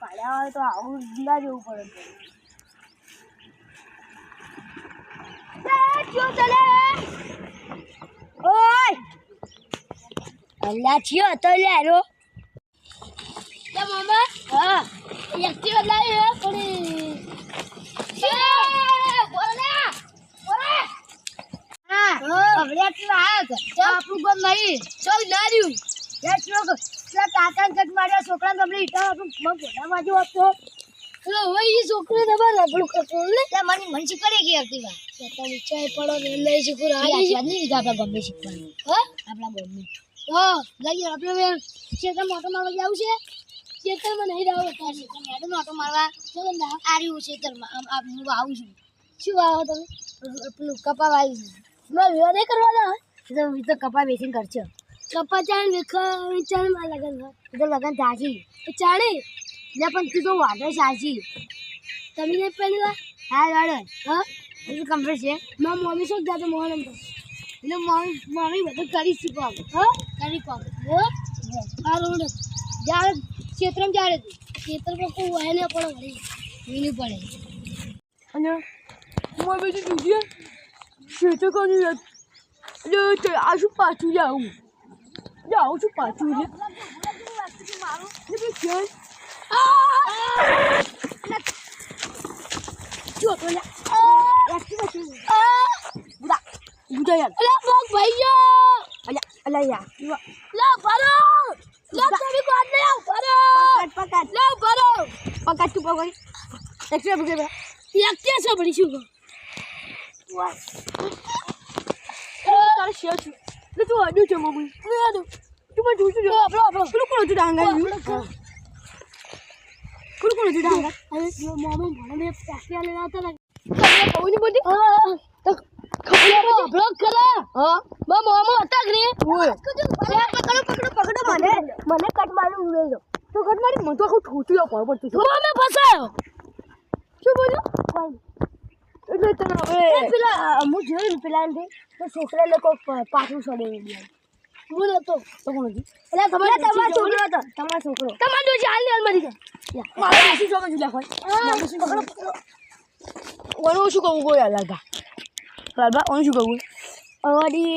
પાડ્યા હોય તો આવું ના જવું પડે. ઓય અલ્લા થયો તો લ્યારો લે મામા હા એક્ટિવા લાવી હે થોડી એ બોલે બોલે આયા છે આપણું ગમ નહીં. ચાલ નાર્યું એટલું પેલા કાકાને કટ માર્યા છોકરાને તમને ઈટા આપણું મગ ઘોડા બાજુ આપતો. એટલે હવે એ છોકરી તમારે રબડું કરતો લે ત્યાં મારી મન કરે ગઈ હતી વાત. તમે ચાય પડો ને લઈ શકું યાદ રાજી લીધા આપણા ગમે શીખવાનું હા? આપણા ગમે તો લઈએ આપણે ખેતર મોટો મારવા જવું છે. ખેતરમાં નહીં રહો તારી મેડમ ઓટો મારવા. ચલો ના આ રહ્યું ખેતરમાં. આમ હું આવું છું. શું આવો તમે? પેલું કપા વાવી મેં વિવાહ નહીં કરવાનો તો કપા વેચીને કરશે કપા ચાણ વેખા ચાણમાં લગન તો લગન થાશી ચાણી ને પણ તું તો વાંધો સાચી તમે નહીં પહેલી હા લાડે હા? એ છે. મારા મમ્મી શું જાતો મોહન એમ એટલે મમ્મી મમ્મી બધું કરી શીખો હા? કરી પાક હો? જ્યારે ક્ષેત્રમાં જ્યારે ખેતરમાં કોઈ વહે ને વળી. વીનું પડે. અને મમ્મી બીજું જોઈએ શેઠે કોની એટલે આ શું પાછું જાઉં જાઉં છું પાછું રે એટલે ક્યાં જો તો લે બુડા બુડા યાર અલા બોક ભાઈઓ અલ્યા અલ્યા યાર લા ભરો લા તમે કોણ ને આવ ભરો પકડ પકડ લા ભરો પકડ તું પકડ એક્સ્ટ્રા પકડ એકતે છે બડી શું તારે શેર છું એટલે તું અડ્યું છે મમ્મી તું મને જોઈશું જો આપણો આપણો પેલું કોણ હતું ડાંગા કોણ કોણ હતું ડાંગા અરે જો મોમો મને બે પાસ્યા લેવા હતા ને તમને કહું નહીં બધી હા તો ખબર બ્લોક કરા હા મા મોમો હતા કે ઓય પકડો પકડો પકડો મને મને કટ મારું ઉડે તો ઘર મારી મને તો આખું ઠોતું પડતું ફસાયો શું બોલ્યો? એટલે તને હવે પેલા હું જોયું ને પેલા ને તો છોકરા લોકો પાછું છોડે હું નતો તો કોણ હતું? એટલે તમારો તમારો છોકરો હતો. તમારો છોકરો. તમારે જો હાલ ને હાલ મરી ગયા મારે શું ઓનું કહું કોઈ અલગ લાલબા ઓનું શું કહું? અવાડી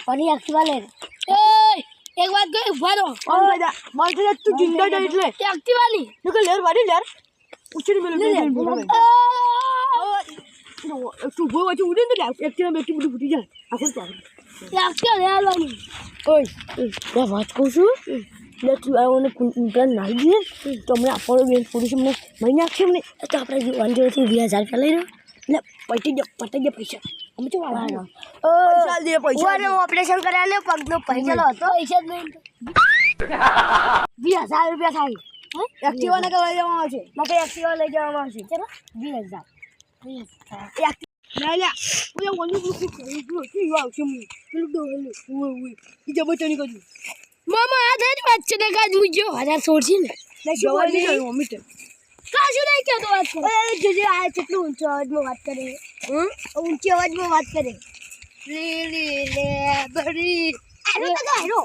અવાડી એક્ટિવા લે એક વાત કહી ઊભા રહો. દાદા તું જિંદા એટલે. એક્ટિવા ની લેર વાડી લેર ઉછળી મેલે લે বই আছে વાચી ઉડે ને લે એકટીવા બેટી બધું ફૂટી જાય આખું ચાલે એક્ટિવા લઈ આવવાની ઓય લે વાત કહું છું લે તું આવ્યો ને પેલા નાઈ દે આપણો બેન પોલીસ અમને મહિને અમને તો આપણે વીસ હજાર રૂપિયા લઈ રહ્યો એટલે પટી દે પટી દે પૈસા અમે તો વાળા પૈસા દે પૈસા ઓને ઓપરેશન પગનો પૈસા પૈસા જ હજાર રૂપિયા થાય એક્ટિવા કરવા જવામાં આવશે માટે એક્ટિવા લઈ જવામાં આવશે ચલો. વીસ હજાર. ના લ્યા ઓય ઓનું પૂછું કરું છું શું આવશે હું પેલું ડોહેલું ઓય ઓય ઈ જબરચણી કર્યું મામા આ થઈ જ વાત છે ને કાજ મુજો હજાર સોળસી ને જવા નહીં કર્યું મમ્મી તે કાશું નહીં કહેતો વાત છે અરે જોજે આ કેટલું ઊંચો અવાજમાં વાત કરે હમ ઊંચી અવાજમાં વાત કરે લીલી લે બરી આયરો તો આયરો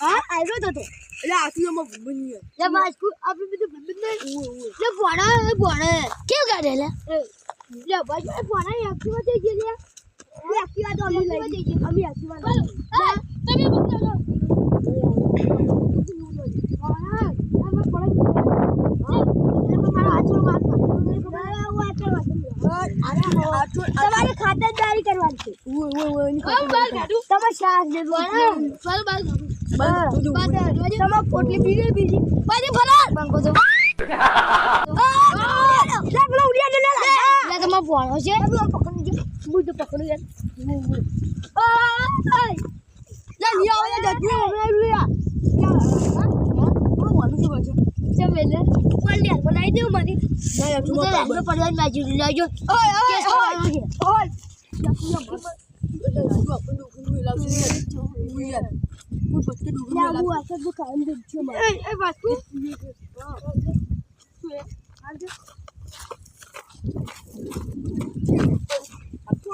હા આયરો તો તો એટલે આસુમાં બની લે માસ્કુ આપણે બધું બંધ નહીં ઓય ઓય લે ભણા ભણે કેવું કાઢે લે લે ભાઈ એ ભણા એક્ટિવા થઈ ગઈ લે. એ એક્ટિવા તો અમે લઈ ગઈ અમે એક્ટિવા ગઈ તમે મારા હાથમાં તમારે ખાતરદારી કરવાની છે. ઓય ઓય ઓયની આમ બાર કાઢું. તમે શ્વાસ લેવો ચાલ બાર કાઢું. તમે પોટલી બીજી? બીજી પાછી બંકો તો લે પેલો ઉડિયા લે લે તમાર ભણો છે. પકડી જો બુદ્ધ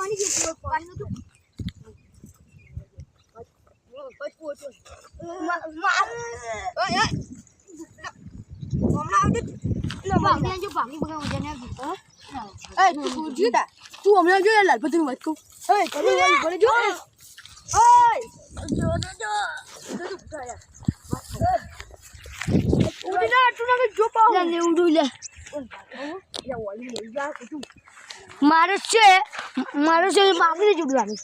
પકડી યાર લે લિયા ઓય જતી હમણાં લિયા ચમે લે કોણ લે બનાવી દઉં મારી ના તું તો ઓય કેસ કરવાનો છે. ઓય લે હું આ તો છું મારે છે ગયું મારે છે. મારે છે માગણી જોડવાની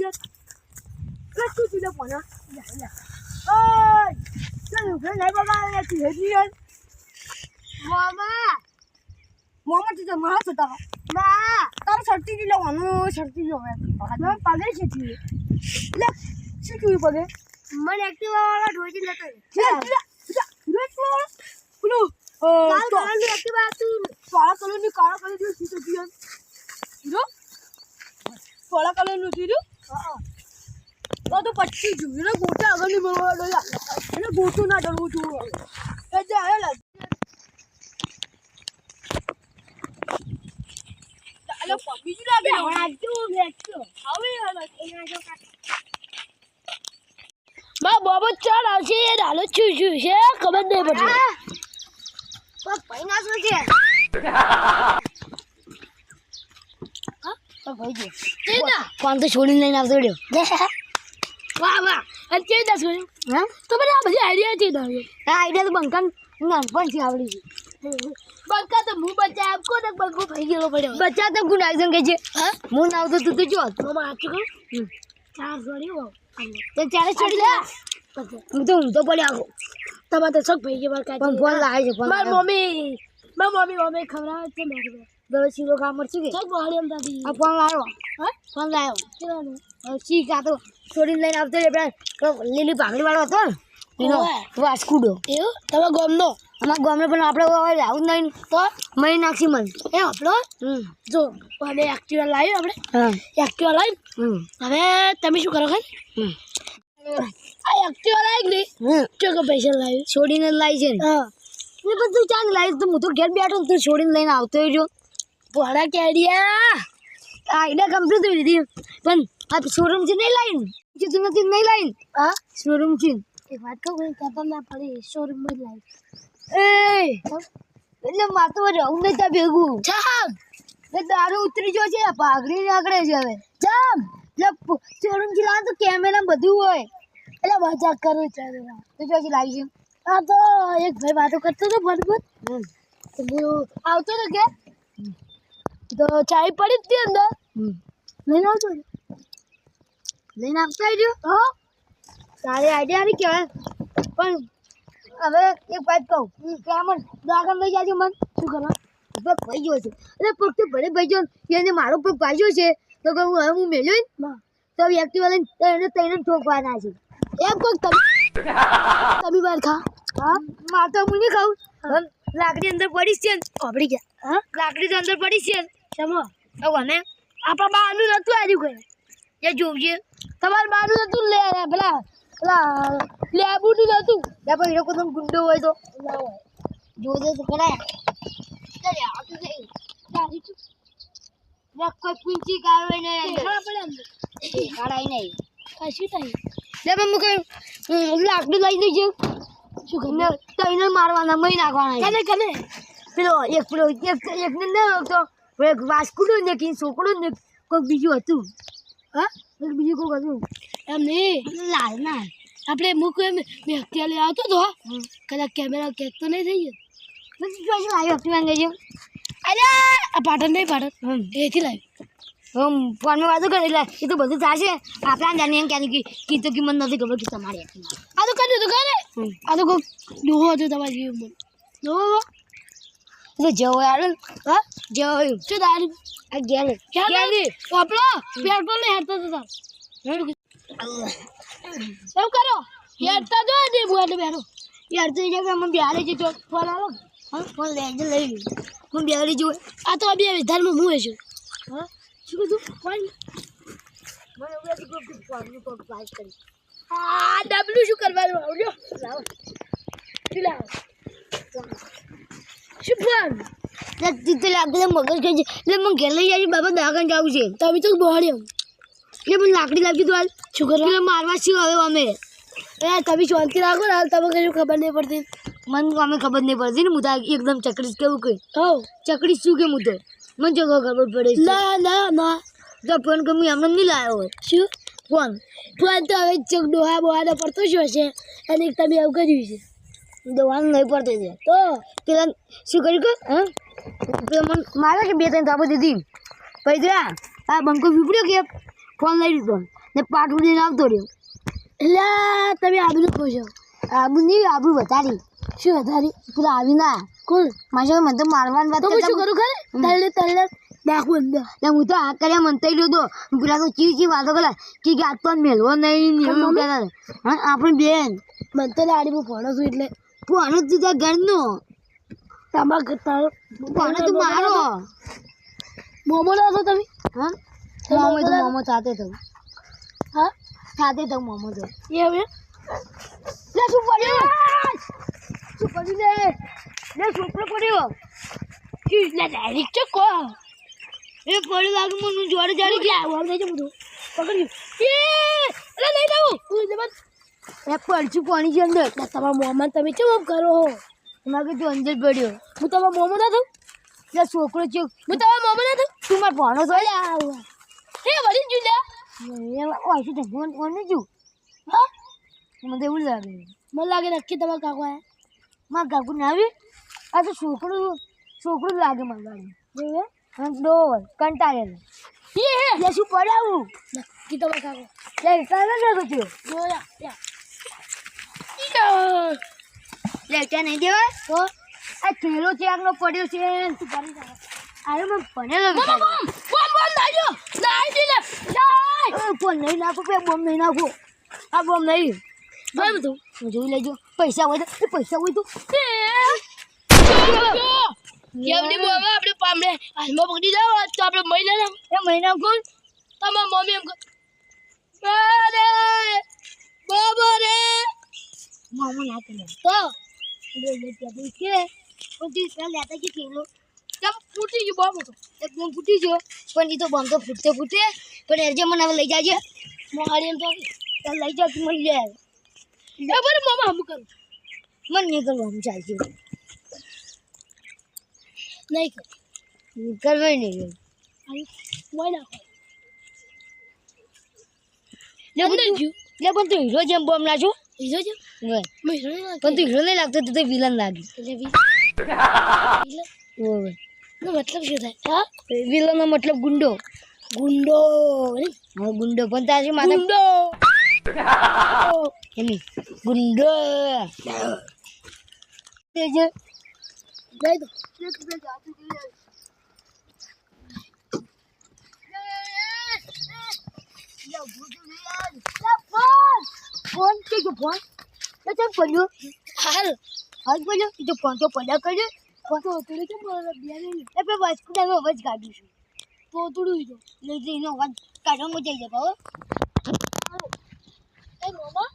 એ પેલો આપણે બેન બાજુ ઉઠી હતી પાટો કોને ચડ્યો એ તું એ લાવવા નહીં હજી તું હજી લે તું તું લે પોના ઓય ચાલ ઉભે નહીં બગાડે તું હજી યાર મામા મોહમ્મદ તું જમા હતો તારો બા તારે શરતી જ લેવાનું શરતી જ હવે તમે પગે છે છી લે શું થયું પગે મને એક્ટિવા વાળા ઢોજી લેતો પેલું તો કલરની એક્ટિવા હતું કાળા કલરની કાળા કલરની થતી યાર જો કાળા કલરનું થયું તો તો પછી જોયું એને ગોટે આગળની મળવા ડોયા એને ગોટું ના ડરવું જોવું હવે. એ જે આયા લાગ ચાલો લાગે ને રાજુ બેઠો. હવે બાબો ચાલ આવશે એ ડાલો છું છું છે? ખબર નહીં પડી તો પૈના શું છે? ભાઈ જે ના. ફોન તો છોડીને લઈને આવતો રહ્યો. અને તે દસ ગયો હા? તો મને આ બધી આઈડિયા છે દાવી આ આઈડિયા તો બંકન નાનપણથી આવડી છે બંકા તો હું બચ્ચા આપકો ને બંકો થઈ ગયેલો પડ્યો? બચ્ચા તો ગુણ આઈઝન કહે છે. હા? હું ના આવતો તું તો જો. તો માં કહું? ચાર છોડી તો ચારે છોડી લે. હું તો હું તો પડી આખો. તમારે તો શોખ ભાઈ ગયો મારે કાંઈ ફોન લાવે છે ફોન મારી મમ્મી મારી મમ્મી મમ્મી ખવડાવે છે મેં દવે કિલો કામ મળશે કે? ફોન લાવ્યો હા? ફોન લાવ્યો શી કા તો. છોડીને લઈને આવતો પેલા લીલી પાઘડી વાળો હતો ને એનો વાસ્કુડો એવું? તમે ગામનો? અમારા ગામનો પણ આપણે આવું નહીં. તો? મહી નાખી મન એ આપણો? જો અમે એક્ટિવા લાવી આપણે. એક્ટિવા લાવી હવે તમે શું કરો ખાલી આ એક્ટિવા લાવી નહીં? ચોકે પૈસા લાવી છોડીને લાવી છે ને. પણ એ બધું ચાંદ લાવી તો હું તો ઘેર બેઠો તું છોડીને લઈને આવતો રહ્યો. ભણા કેડિયા. આઈડિયા કમ્પ્લીટ થઈ દીધી પણ આ શોરૂમ છે નહીં લાઈન જે તું નથી નહીં લાઈન હા શોરૂમથી એક વાત કહું કહેતા ના પડી શોરૂમમાં લાઈન એ એટલે મારે તો રહું નહીં ત્યાં ભેગું જામ એ દારૂ ઉતરી ગયો છે પાઘડી નીકળે છે હવે જામ એટલે શોરૂમથી લાવે તો કેમેરા બધું હોય એટલે મજાક કરું છે તો જો લાવી છે હા તો એક ભાઈ વાતો કરતો હતો ફોન પર આવતો હતો કે તો ચાય પડી જ હતી અંદર નહીં આવતો. લઈને આવતો રહ્યો હા તારી આઈડિયા નહીં કહેવાય. પણ હવે એક વાત કહું. કે આમ લઈ જાજો મન. શું કરવા? પગ ભાઈ ગયો છે. એટલે પગ તો ભલે ભાઈ ગયો એને મારો પગ ભાજ્યો છે. તો કહું હવે હું મેલ્યો ને તો એક્ટિવા લઈને તો એને તઈને ઠોકવાના છે. એમ કોક તમે તમે બાર ખા. હા? માર તો હું નહીં ખાઉં. લાકડી અંદર પડી છે ને. આપડી ગયા. હા? લાકડી અંદર પડી છે સમો તો કોને આપણા બાનું નતું આવ્યું કોઈ જે જોજે તમારે બાનું હતું લે પેલા પેલા લેબુનું નતું લે પણ એ લોકો ગુંડો હોય તો. ના જોજે તો કરાય ચાલે આ તો નહીં તારી તું લે કોઈ પૂંચી કાઢવે ને પડે અંદર કાઢાય નહીં. કશું થાય? લે પણ હું કઈ લાકડું લઈ દઈશું શું કરીને તઈને મારવાના મહી નાખવાના કને કને પેલો એક પેલો એક એકને ન તો એક વાસ્કુડું ને કે છોકડું ને કોઈ બીજું હતું. હા? બીજું કોઈ હતું એમ નહીં. લાલ ના. આપણે મૂક એમ મેં અત્યારે આવતો હતો કદાચ કેમેરા કેક તો નહીં થઈ ગયો. લાવ્યો હતી માંગે છે અરે! આ પાટણ નહીં પાટણ. એથી લાવ્યો. હમ ફોનમાં વાતો કરે એટલે એ તો બધું થશે. આપણા જાણીએ એમ ક્યાં કીધું કિંમત નથી ખબર કે તમારી. આ તો કર્યું હતું કરે. આ તો કોઈ ડોહો હતો તમારી ડોહો તો જેવો યાર હા જેવો શું તારું? આ ઘેર ઘેર આપણો પેટ્રોલ નહીં હેરતો તો એમ યાર તા જો દે બુઆ ને બેરો યાર તો જગ્યા અમે બિહારે છે જો ફોન આવો હા ફોન લઈ લી હું બિહારી જો આ તો બે વિધાનમાં હું છું હા? શું કીધું? ફોન? મને એવું લાગ્યું ફોનનું કોક વાત કરી. આ ડબલું શું કરવાનું આવડ્યો લાવો. શું લાવો? શું ફોન તીતે લાગતું મગજ કે એટલે મને ઘેર લઈ જાય બાબા દવાખાને જવું છે. તમે તો બહાડ્યો એટલે મને લાકડી લાગી તું હાલ. શું મારવા છીએ હવે અમે? એ તમે શાંતિ રાખો ને હાલ તમે કશું ખબર નહીં પડતી. મને અમે ખબર નહીં પડતી ને હું તો એકદમ ચકડીશ કેવું કે. હો ચકડીશ શું કે હું તો? મને જો ખબર પડે ના ના ના. તો ફોન કે હું એમને નહીં લાવ્યો હોય. શું? ફોન ફોન તો હવે ચક ડોહા બોહાને પડતો જ હશે. અને એક તમે એવું કર્યું છે. દવાનું નહીં પડતી છે તો પેલા શું કર્યું કે હા? પેલા મને મારે કે બે ત્રણ તાપો દીધી. પછી જોયા આ બંકો ફીપડ્યો કે ફોન લઈ લીધો. ને પાટું લઈને આવતો રહ્યો. એટલે તમે આબુ કહો છો આબુ નહીં આબુ વધારી. શું વધારી? પેલા આવી ના કોણ? મારા મને તો મારવાની વાત શું કરું ખરે? તરલે તરલે નાખું અંદર. એટલે હું તો આ કર્યા મન થઈ તો પેલા તો ચી ચી વાતો કરે કે કે આ તો મેળવો નહીં આપણી બેન. મને તો લાડીમાં ભણો છું એટલે ભણો તું તાર ઘરનો. તમારા તારો. ભણો તું મારો. મોમો લો છો તમે? હા? મોમો તો મોમો સાથે તો હા? સાથે તો મોમો તો. એવું લે શું પડ્યું? શું પડ્યું લે? લે છોકરો પડ્યો. લે ડાયરેક્ટ ચકો એ પડી લાગે મને જોડે જોડે ગયા. આવું આવું બધું. પકડ્યું. એ અરે લઈ જાઉં. એ પડશું પાણી છે અંદર. તમારા મોમાં તમે કેમ આમ કરો એમાં કે તું અંદર પડ્યો. હું તમારા મોમાં ના થઉં? લે છોકરો છો. હું તમારા મોમાં ના થઉં? તું મારો ભણો છો લે. આવું હે વળી જુ લે એ ઓય છે ફોન ફોન જુ હા? મને એવું લાગે. મને લાગે નક્કી તમારા કાકો આયા. મારા કાકુ ના આવી? આ તો છોકરું છોકરું લાગે મને લાગે હા? ડોર કંટાળેલો લે શું પડાવું? નક્કી તમારા કાકો. લે કાલે છો? જોયા લે ત્યાં નહીં દેવાય? તો આ થેલો ચેકનો પડ્યો છે તું જા. અરે મને ભણેલો બોમ બોમ બોમ બોમ દાજો લાઈ દીલે લાઈ બોમ નહીં નાખો બે બોમ નહીં નાખો. આ બોમ નહીં. બધું હું જોઈ લેજો. પૈસા હોય તો એ પૈસા હોય તો. કેવડી બોમ આપણે પામડે હાલમાં પકડી જાવ તો આપણે મહિના ના એ મહિના કોણ? તમારા મમ્મી એમ કહે અરે બાબા રે મામા ના. કરે તો કે પછી પેલા લેતા કે કેલો કેમ ફૂટી ગયો બોમ્બ હતો એક બોમ્બ ફૂટી ગયો. પણ એ તો બોમ્બ તો ફૂટતે ફૂટે પણ એરજે મને હવે લઈ જાજે. મોહારી એમ તો લઈ જા તું મને લે. આવે એ બરે મામા હમ કરું. મને નહીં કરવાનું ચાલશે નહીં કર. કરવાય નહીં મોય નાખો. લે તું લે તું હીરો જેમ બોમ્બ નાખો હીરો જેમ પણ તું હીરો નહીં લાગતો તું તો વિલન લાગે ઓવે મતલબ શું થાય હા વિલનનો મતલબ ગુંડો ગુંડો હા ગુંડો પણ તારી માથે ગુંડો એની ગુંડો તે જે ફોન કે જો ફોન તો તેમ પડ્યો હાલ હાલ પડ્યો તો ફોન તો પડ્યા કર્યો ફોન તો થોડું કેમ બિયાને એ પે વાસ્કુડાનો અવાજ કાઢીશું તો થોડું જો લઈ જઈને અવાજ કાઢવામાં જઈ જાય હો એ મોમા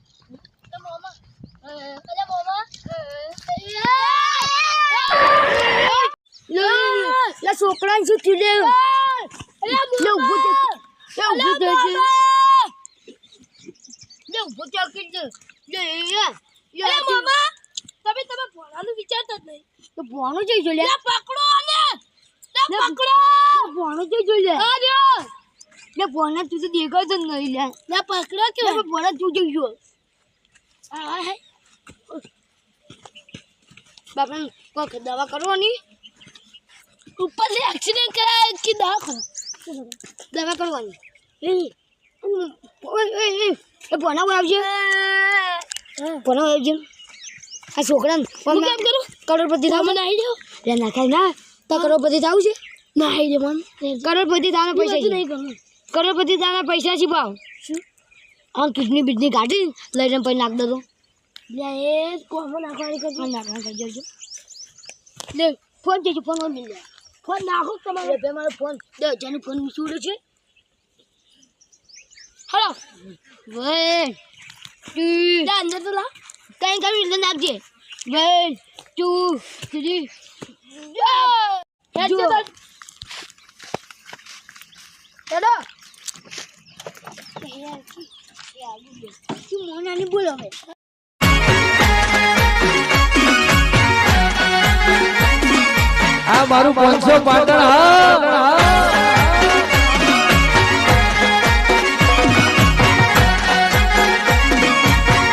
એ મોમા અરે મોમા લે છોકરા શું થયું લે લે ઊભો થા લે ઊભો થા લે ઊભો થા કે લે તમે તમે ભણવાનું વિચારતા જ નહીં. તો ભણો જઈ જો લે. પકડો ને લે પકડો. ભણો જઈ જો લે. અરે લે ભણો તું તો દેખાતો જ નહીં લે. લે પકડો કે લે ભણો તું જઈ જો. આ હે બાપા કોક દવા કરવાની? ઉપરથી એક્સિડન્ટ કરાય કે દવા કરો દવા કરવાની. એ ભણાવ આવજે. ભણાવ આવજો આ છોકરાને હું કામ કરું? કરોડપતિ થાવ. મને આવી જાવ ના ખાય ના. તો કરોડપતિ થાવ છે? ના આવી જાય મને. કરોડપતિ થાના પૈસા નહીં કરું. કરોડપતિ થાના પૈસા છે ભાવ શું? આમ કિડની બીજની કાઢી લઈને પછી નાખ દો એ કોમો નાખવાની કરજો. નાખવા કરજો લે ફોન જજો ફોન મળી જાય ફોન નાખો તમારે. બે મારો ફોન. દે જેનો ફોન શું છે? હલો. વન ટુ અંદર તો લા કઈ કઈ રીતે નાખજે. વન ટુ થ્રી જો. મોનાની બોલો હવે? આ મારું પાંચસો પાટણ હા.